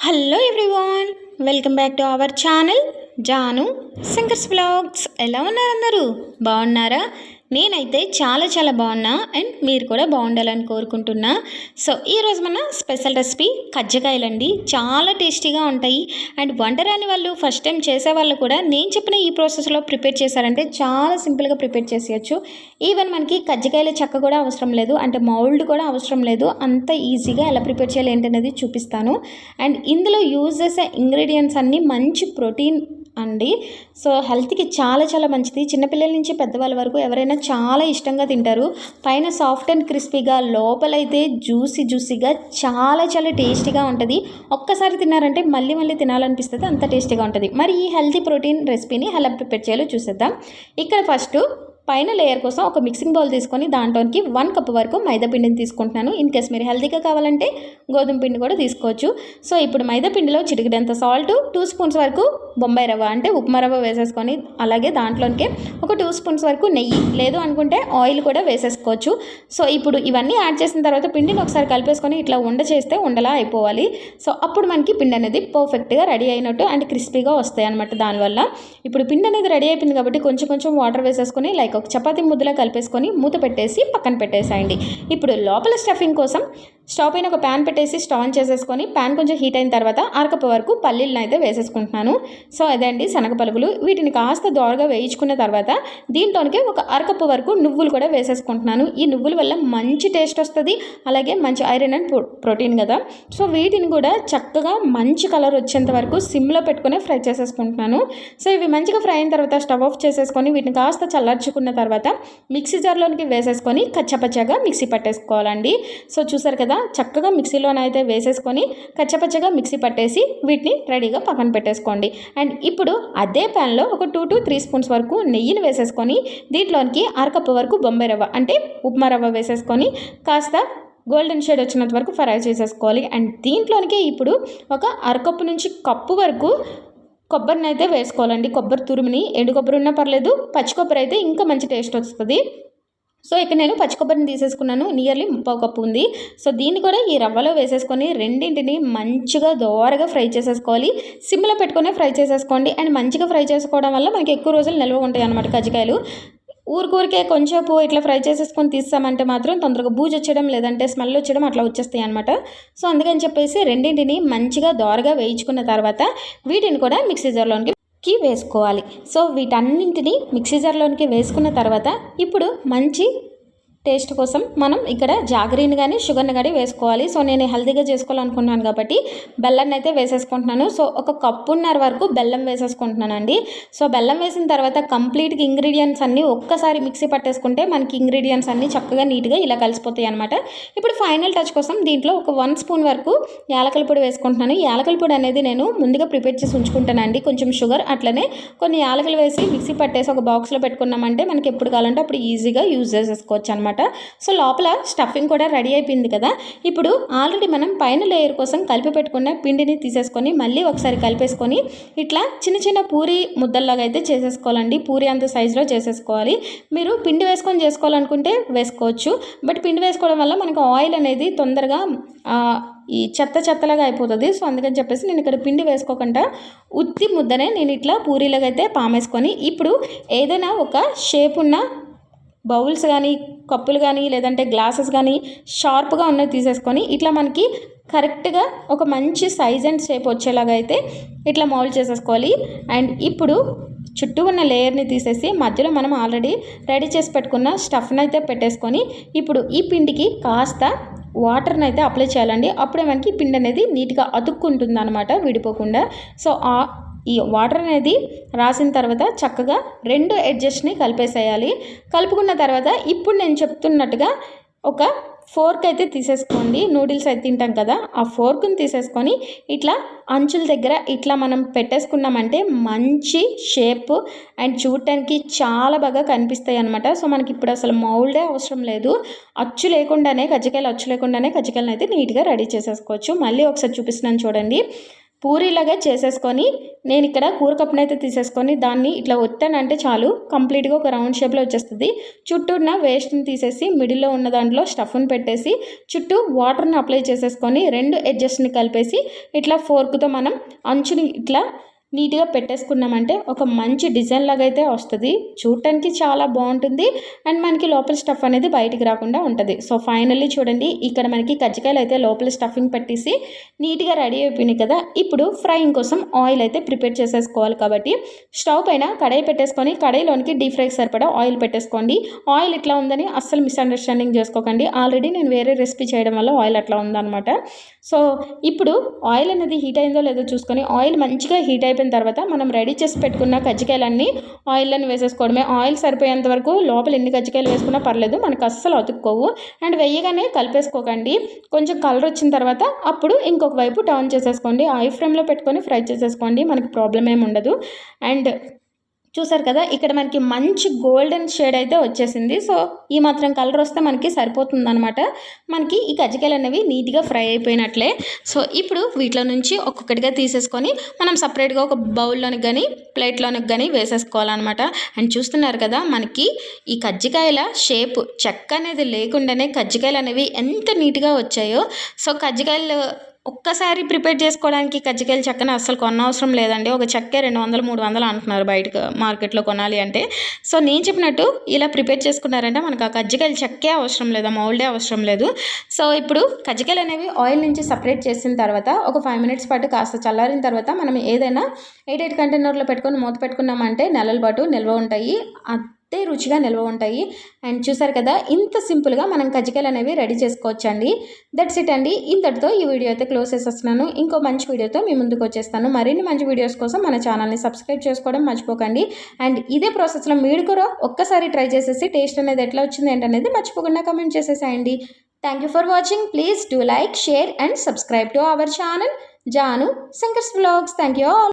Hello everyone welcome back to our channel Janu Shankar's blogs ఎలా ఉన్నారు అందరూ? బాగున్నారా? నేనైతే చాలా చాలా బాగున్నా అండ్ మీరు కూడా బాగుండాలని కోరుకుంటున్నా. సో ఈరోజు మన స్పెషల్ రెసిపీ కజ్జకాయలండి. చాలా టేస్టీగా ఉంటాయి. అండ్ వంట రాని వాళ్ళు ఫస్ట్ టైం చేసే వాళ్ళు కూడా నేను చెప్పిన ఈ ప్రాసెస్లో ప్రిపేర్ చేశారంటే చాలా సింపుల్గా ప్రిపేర్ చేసేయచ్చు. ఈవెన్ మనకి కజ్జకాయల చెక్క కూడా అవసరం లేదు. అంటే మౌల్డ్ కూడా అవసరం లేదు. అంత ఈజీగా ఎలా ప్రిపేర్ చేయాలి ఏంటనేది చూపిస్తాను. అండ్ ఇందులో యూజ్ చేసే ఇంగ్రీడియంట్స్ అన్నీ మంచి ప్రోటీన్ అండి. సో హెల్త్కి చాలా చాలా మంచిది. చిన్నపిల్లల నుంచి పెద్దవాళ్ళ వరకు ఎవరైనా చాలా ఇష్టంగా తింటారు. పైన సాఫ్ట్ అండ్ క్రిస్పీగా లోపలైతే జ్యూసీ జ్యూసీగా చాలా చాలా టేస్టీగా ఉంటుంది. ఒక్కసారి తిన్నారంటే మళ్ళీ మళ్ళీ తినాలనిపిస్తుంది. అంత టేస్టీగా ఉంటుంది. మరి ఈ హెల్తీ ప్రోటీన్ రెసిపీని ఎలా ప్రిపేర్ చేయాలో చూసేద్దాం. ఇక్కడ ఫస్ట్ పైన లేయర్ కోసం ఒక మిక్సింగ్ బౌల్ తీసుకొని దాంట్లోకి వన్ కప్ వరకు మైదా పిండిని తీసుకుంటున్నాను. ఇన్ కేస్ మీరు హెల్తీగా కావాలంటే గోధుమ పిండి కూడా తీసుకోవచ్చు. సో ఇప్పుడు మైదా పిండిలో చిటికిడంత సాల్ట్ టూ స్పూన్స్ వరకు బొంబాయి రవ్వ అంటే ఉప్మా రవ్వ వేసేసుకొని అలాగే దాంట్లోకి ఒక టూ స్పూన్స్ వరకు నెయ్యి లేదు అనుకుంటే ఆయిల్ కూడా వేసేసుకోవచ్చు. సో ఇప్పుడు ఇవన్నీ యాడ్ చేసిన తర్వాత పిండిని ఒకసారి కలిపేసుకొని ఇట్లా ఉండ చేస్తే ఉండలా అయిపోవాలి. సో అప్పుడు మనకి పిండి అనేది పర్ఫెక్ట్గా రెడీ అయినట్టు అండ్ క్రిస్పీగా వస్తాయి అనమాట దానివల్ల. ఇప్పుడు పిండి అనేది రెడీ అయిపోయింది కాబట్టి కొంచెం కొంచెం వాటర్ వేసేసుకొని లైక్ ఒక చపాతీ ముద్దలా కలిపేసుకొని మూత పెట్టేసి పక్కన పెట్టేసేయండి. ఇప్పుడు లోపల స్టఫింగ్ కోసం స్టవ్ పైన ఒక ప్యాన్ పెట్టేసి స్టవ్ ఆన్ చేసేసుకొని ప్యాన్ కొంచెం హీట్ అయిన తర్వాత అరకప్ప వరకు పల్లీలను అయితే వేసేసుకుంటున్నాను. సో అదే అండి శనగ పలుకులు. వీటిని కాస్త దోరగా వేయించుకున్న తర్వాత దీంట్లోనికి ఒక అరకప్పు వరకు నువ్వులు కూడా వేసేసుకుంటున్నాను. ఈ నువ్వుల వల్ల మంచి టేస్ట్ వస్తుంది. అలాగే మంచి ఐరన్ అండ్ ప్రోటీన్ కదా. సో వీటిని కూడా చక్కగా మంచి కలర్ వచ్చేంత వరకు సిమ్లో పెట్టుకునే ఫ్రై చేసేసుకుంటున్నాను. సో ఇవి మంచిగా ఫ్రై అయిన తర్వాత స్టవ్ ఆఫ్ చేసేసుకొని వీటిని కాస్త చల్లార్చుకున్న తర్వాత మిక్సీ జార్లోనికి వేసేసుకొని కచ్చపచ్చగా మిక్సీ పట్టేసుకోవాలండి. సో చూసారు కదా చక్కగా మిక్సీలోనైతే వేసేసుకొని కచ్చపచ్చగా మిక్సీ పట్టేసి వీటిని రెడీగా పక్కన పెట్టేసుకోండి. అండ్ ఇప్పుడు అదే ప్యాన్లో ఒక టూ టు త్రీ స్పూన్స్ వరకు నెయ్యిని వేసేసుకొని దీంట్లోనికి అరకప్పు వరకు బొంబాయి రవ్వ అంటే ఉప్మా రవ్వ వేసేసుకొని కాస్త గోల్డెన్ షేడ్ వచ్చినంత వరకు ఫ్రై చేసేసుకోవాలి. అండ్ దీంట్లోనికి ఇప్పుడు ఒక అరకప్పు నుంచి కప్పు వరకు కొబ్బరిని అయితే వేసుకోవాలండి. కొబ్బరి తురుమిని ఎండు కొబ్బరి ఉన్నా పర్లేదు పచ్చి కొబ్బరి అయితే ఇంకా మంచి టేస్ట్ వస్తుంది. సో ఇక్కడ నేను పచ్చి కొబ్బరిని తీసేసుకున్నాను. నియర్లీ ముప్పావు కప్పు ఉంది. సో దీన్ని కూడా ఈ రవ్వలో వేసేసుకొని రెండింటిని మంచిగా దోరగా ఫ్రై చేసేసుకోవాలి. సిమ్లో పెట్టుకొని ఫ్రై చేసేసుకోండి. అండ్ మంచిగా ఫ్రై చేసుకోవడం వల్ల మనకి ఎక్కువ రోజులు నిల్వ ఉంటాయి అన్నమాట కజ్జికాయలు. ఊరికూరికే కొంచెంపు ఇట్లా ఫ్రై చేసేసుకొని తీస్తామంటే మాత్రం తొందరగా బూజు వచ్చడం లేదంటే స్మెల్ వచ్చడం అట్లా వచ్చేస్తాయి అనమాట సో అందుకని చెప్పేసి రెండింటిని మంచిగా దోరగా వేయించుకున్న తర్వాత వీటిని కూడా మిక్సీ జార్లోనికి కి వేసుకోవాలి. సో వీటన్నింటినీ మిక్సీ జార్లోనికి వేసుకున్న తర్వాత ఇప్పుడు మంచి టేస్ట్ కోసం మనం ఇక్కడ జాగరీని కానీ షుగర్ని కానీ వేసుకోవాలి. సో నేను హెల్తీగా చేసుకోవాలనుకుంటున్నాను కాబట్టి బెల్లాన్ని అయితే వేసేసుకుంటున్నాను. సో ఒక కప్పున్నర వరకు బెల్లం వేసేసుకుంటున్నానండి. సో బెల్లం వేసిన తర్వాత కంప్లీట్గా ఇంగ్రీడియంట్స్ అన్నీ ఒక్కసారి మిక్సీ పట్టేసుకుంటే మనకి ఇంగ్రీడియంట్స్ అన్నీ చక్కగా నీట్గా ఇలా కలిసిపోతాయి అనమాట ఇప్పుడు ఫైనల్ టచ్ కోసం దీంట్లో ఒక వన్ స్పూన్ వరకు యాలకల పొడి వేసుకుంటున్నాను. యాలకల పొడి అనేది నేను ముందుగా ప్రిపేర్ చేసి ఉంచుకుంటానండి. కొంచెం షుగర్ అట్లనే కొన్ని యాలకలు వేసి మిక్సీ పట్టేసి ఒక బాక్స్లో పెట్టుకున్నామంటే మనకి ఎప్పుడు కావాలంటే అప్పుడు ఈజీగా యూజ్ చేసేసుకోవచ్చు అనమాట సో లోపల స్టఫింగ్ కూడా రెడీ అయిపోయింది కదా. ఇప్పుడు ఆల్రెడీ మనం పైన లేయర్ కోసం కలిపి పెట్టుకున్న పిండిని తీసేసుకొని మళ్ళీ ఒకసారి కలిపేసుకొని ఇట్లా చిన్న చిన్న పూరి ముద్దల్లాగా అయితే చేసేసుకోవాలండి. పూరి అంత సైజులో చేసేసుకోవాలి. మీరు పిండి వేసుకొని చేసుకోవాలనుకుంటే వేసుకోవచ్చు. బట్ పిండి వేసుకోవడం వల్ల మనకు ఆయిల్ అనేది తొందరగా ఈ చెత్త చెత్తలాగా అయిపోతుంది. సో అందుకని చెప్పేసి నేను ఇక్కడ పిండి వేసుకోకుండా ఉత్తి ముద్దనే నేను ఇట్లా పూరీలాగా అయితే పామేసుకొని ఇప్పుడు ఏదైనా ఒక షేప్ ఉన్న బౌల్స్ కానీ కప్పులు కానీ లేదంటే గ్లాసెస్ కానీ షార్ప్గా ఉన్నవి తీసేసుకొని ఇట్లా మనకి కరెక్ట్గా ఒక మంచి సైజ్ అండ్ షేప్ వచ్చేలాగా అయితే ఇట్లా మౌల్డ్ చేసేసుకోవాలి. అండ్ ఇప్పుడు చుట్టూ ఉన్న లేయర్ని తీసేసి మధ్యలో మనం ఆల్రెడీ రెడీ చేసి పెట్టుకున్న స్టఫ్ని అయితే పెట్టేసుకొని ఇప్పుడు ఈ పిండికి కాస్త వాటర్ని అయితే అప్లై చేయాలండి. అప్పుడే మనకి పిండి అనేది నీట్గా అతుక్కుంటుంది అనమాట విడిపోకుండా. సో ఈ వాటర్ అనేది రాసిన తర్వాత చక్కగా రెండు ఎడ్జెస్ట్ని కలిపేసేయాలి. కలుపుకున్న తర్వాత ఇప్పుడు నేను చెప్తున్నట్టుగా ఒక ఫోర్క్ అయితే తీసేసుకోండి. నూడిల్స్ అయితే తింటాం కదా ఆ ఫోర్క్ని తీసేసుకొని ఇట్లా అంచుల దగ్గర ఇట్లా మనం పెట్టేసుకున్నామంటే మంచి షేప్ అండ్ చూడటానికి చాలా బాగా కనిపిస్తాయి అనమాట సో మనకి ఇప్పుడు అసలు మౌల్డే అవసరం లేదు. అచ్చు లేకుండానే కజ్జికాయలు అచ్చు లేకుండానే కజ్జికాయలను అయితే నీట్గా రెడీ చేసేసుకోవచ్చు. మళ్ళీ ఒకసారి చూపిస్తున్నాను చూడండి. పూరీలాగా చేసేసుకొని నేను ఇక్కడ కూరకప్పును అయితే తీసేసుకొని దాన్ని ఇట్లా ఒత్తానంటే చాలు కంప్లీట్గా ఒక రౌండ్ షేప్లో వచ్చేస్తుంది. చుట్టూ ఉన్న వేస్ట్ని తీసేసి మిడిల్లో ఉన్న దాంట్లో స్టఫ్ని పెట్టేసి చుట్టూ వాటర్ని అప్లై చేసేసుకొని రెండు ఎడ్జస్ట్ని కలిపేసి ఇట్లా ఫోర్క్తో మనం అంచుని ఇట్లా నీట్గా పెట్టేసుకున్నామంటే ఒక మంచి డిజైన్ లాగా అయితే వస్తుంది. చూడటానికి చాలా బాగుంటుంది. అండ్ మనకి లోపల స్టఫ్ అనేది బయటికి రాకుండా ఉంటుంది. సో ఫైనల్లీ చూడండి ఇక్కడ మనకి కజ్జికాయలు అయితే లోపల స్టఫింగ్ పెట్టేసి నీట్గా రెడీ అయిపోయినాయి కదా. ఇప్పుడు ఫ్రైయింగ్ కోసం ఆయిల్ అయితే ప్రిపేర్ చేసేసుకోవాలి కాబట్టి స్టవ్ పైన కడాయి పెట్టేసుకొని కడాయిలోనికి డీప్ ఫ్రైకి సరిపడా ఆయిల్ పెట్టేసుకోండి. ఆయిల్ ఇట్లా ఉందని అస్సలు మిస్అండర్స్టాండింగ్ చేసుకోకండి. ఆల్రెడీ నేను వేరే రెసిపీ చేయడం వల్ల ఆయిల్ అట్లా ఉందన్నమాట. సో ఇప్పుడు ఆయిల్ అనేది హీట్ అయిందో లేదో చూసుకొని ఆయిల్ మంచిగా హీట్ అయిపోయిన తర్వాత మనం రెడీ చేసి పెట్టుకున్న కజ్జికాయలన్నీ ఆయిల్లోని వేసేసుకోవడమే. ఆయిల్ సరిపోయేంత వరకు లోపల ఎన్ని కజ్జికాయలు వేసుకున్నా పర్లేదు మనకు అస్సలు అతుక్కోవు. అండ్ వెయ్యగానే కలిపేసుకోకండి. కొంచెం కలర్ వచ్చిన తర్వాత అప్పుడు ఇంకొక వైపు టర్న్ చేసేసుకోండి. ఆయిల్ ఫ్రేమ్లో పెట్టుకొని ఫ్రై చేసేసుకోండి మనకి ప్రాబ్లం ఏమి ఉండదు. అండ్ చూసారు కదా ఇక్కడ మనకి మంచి గోల్డెన్ షేడ్ అయితే వచ్చేసింది. సో ఈ మాత్రం కలర్ వస్తే మనకి సరిపోతుంది అనమాట మనకి ఈ కజ్జికాయలు అనేవి నీట్గా ఫ్రై అయిపోయినట్లే. సో ఇప్పుడు వీటిలో నుంచి ఒక్కొక్కటిగా తీసేసుకొని మనం సపరేట్గా ఒక బౌల్లోనికి కానీ ప్లేట్లోనికి కానీ వేసేసుకోవాలన్నమాట. అండ్ చూస్తున్నారు కదా మనకి ఈ కజ్జికాయల షేప్ చెక్క అనేది లేకుండానే కజ్జికాయలు అనేవి ఎంత నీట్గా వచ్చాయో. సో కజ్జికాయలు ఒక్కసారి ప్రిపేర్ చేసుకోవడానికి కజ్జికాయలు చెక్కని అస్సలు కొనవసరం లేదండి. ఒక చెక్కే రెండు వందలు మూడు వందలు అంటున్నారు బయటకు మార్కెట్లో కొనాలి అంటే. సో నేను చెప్పినట్టు ఇలా ప్రిపేర్ చేసుకున్నారంటే మనకు ఆ కజ్జికాయలు చెక్కే అవసరం లేదు మౌల్డే అవసరం లేదు. సో ఇప్పుడు కజ్జికాయలు అనేవి ఆయిల్ నుంచి సపరేట్ చేసిన తర్వాత ఒక ఫైవ్ మినిట్స్ పాటు కాస్త చల్లారిన తర్వాత మనం ఏదైనా ఎయిట్ ఎయిట్ కంటైనర్లో పెట్టుకొని మూత పెట్టుకున్నామంటే నెలల పాటు నిల్వ ఉంటాయి. అంతే రుచిగా నిల్వ ఉంటాయి. అండ్ చూసారు కదా ఇంత సింపుల్గా మనం కజ్జికాయలు అనేవి రెడీ చేసుకోవచ్చండి. దట్స్ ఇట్ అండి. ఇంతటితో ఈ వీడియో అయితే క్లోజ్ చేసేస్తున్నాను. ఇంకో మంచి వీడియోతో మీ ముందుకు వచ్చేస్తాను. మరిన్ని మంచి వీడియోస్ కోసం మన ఛానల్ని సబ్స్క్రైబ్ చేసుకోవడం మర్చిపోకండి. అండ్ ఇదే ప్రాసెస్లో మీరు కూడా ఒక్కసారి ట్రై చేసేసి టేస్ట్ అనేది ఎట్లా వచ్చింది ఏంటనేది మర్చిపోకుండా కమెంట్ చేసేసేయండి. Thank you for watching please do like share and subscribe to our channel Janu Shankar's vlogs thank you all